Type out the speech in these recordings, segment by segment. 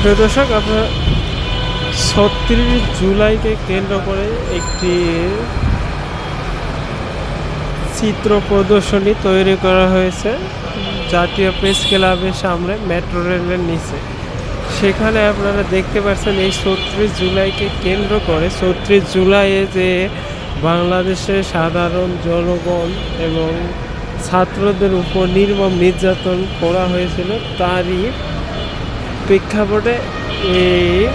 প্রিয় দর্শক, আপনার ছত্রিশ জুলাইকে কেন্দ্র করে একটি চিত্র প্রদর্শনী তৈরি করা হয়েছে জাতীয় প্রেস ক্লাবের সামনে মেট্রো রেলের নিচে। সেখানে আপনারা দেখতে পাচ্ছেন এই ছত্রিশ জুলাইকে কেন্দ্র করে ছত্রিশ জুলাইয়ে যে বাংলাদেশের সাধারণ জনগণ এবং ছাত্রদের উপর নির্মম নির্যাতন করা হয়েছিল, তারই প্রেক্ষাপটে এই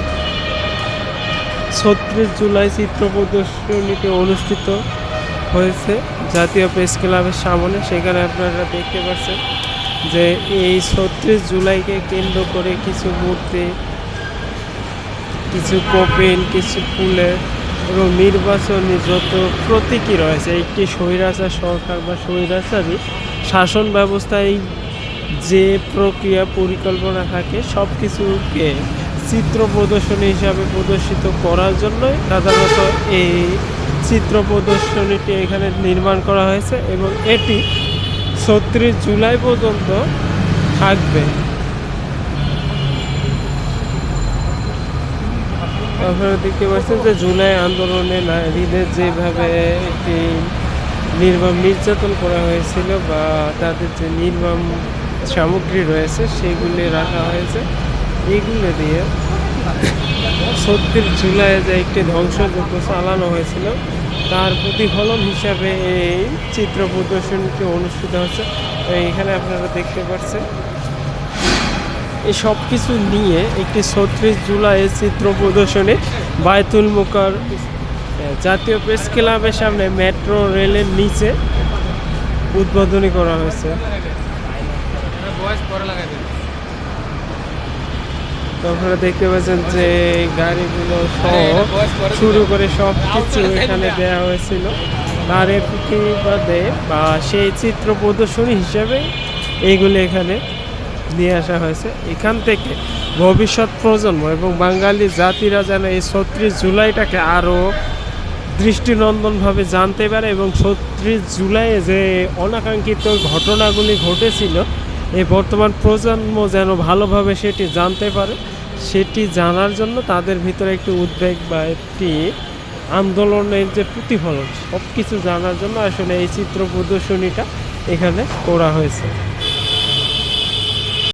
ছত্রিশ জুলাই চিত্র প্রদর্শনীটি অনুষ্ঠিত হয়েছে। জাতীয় প্রেস ক্লাবের সামনে। সেখানে আপনারা দেখতে পাচ্ছেন যে এই ছত্রিশ জুলাইকে কেন্দ্র করে কিছু মূর্তি, কিছু কপিন, কিছু ফুলের এবং নির্বাচনী যত প্রতীকী রয়েছে, একটি স্বৈরাচার সরকার বা স্বৈরাচারী শাসন ব্যবস্থায় যে প্রক্রিয়া পরিকল্পনা থাকে সব কিছুকে চিত্র প্রদর্শনী হিসাবে প্রদর্শিত করার জন্যই সাধারণত এই চিত্র প্রদর্শনীটি এখানে নির্মাণ করা হয়েছে এবং এটি ছত্রিশ জুলাই পর্যন্ত থাকবে। আপনারা দেখতে পাচ্ছেন যে জুলাই আন্দোলনে নারীদের যেভাবে একটি নির্মম নির্যাতন করা হয়েছিল বা তাদের যে নির্মম সামগ্রী রয়েছে, সেগুলি রাখা হয়েছে। এগুলো দিয়ে ছত্রিশ জুলাই যে একটি ধ্বংসযজ্ঞ চালানো হয়েছিল, তার প্রতিফলন হিসাবে এই চিত্র প্রদর্শনীটি অনুষ্ঠিত হচ্ছে। এখানে আপনারা দেখতে পাচ্ছেন, এই সব কিছু নিয়ে একটি ছত্রিশ জুলাই চিত্র প্রদর্শনী বায়তুল মুকার জাতীয় প্রেস ক্লাবের সামনে মেট্রো রেলের নিচে উদ্বোধনী করা হয়েছে। আপনারা দেখতে পাচ্ছেন যে গাড়িগুলো সহ শুরু করে সব কিছু এখানে দেওয়া হয়েছিল। তার প্রতিবাদে বা সেই চিত্র প্রদর্শনী হিসেবে এইগুলি এখানে নিয়ে আসা হয়েছে। এখান থেকে ভবিষ্যৎ প্রজন্ম এবং বাঙালি জাতিরা যেন এই ছত্রিশ জুলাইটাকে আরও দৃষ্টিনন্দনভাবে জানতে পারে এবং ছত্রিশ জুলাইয়ে যে অনাকাঙ্ক্ষিত ঘটনাগুলি ঘটেছিল এই বর্তমান প্রজন্ম যেন ভালোভাবে সেটি জানতে পারে, সেটি জানার জন্য তাদের ভিতরে একটি উদ্বেগ বা একটি আন্দোলনের যে প্রতিফলন সব কিছু জানার জন্য আসলে এই চিত্র প্রদর্শনীটা এখানে করা হয়েছে।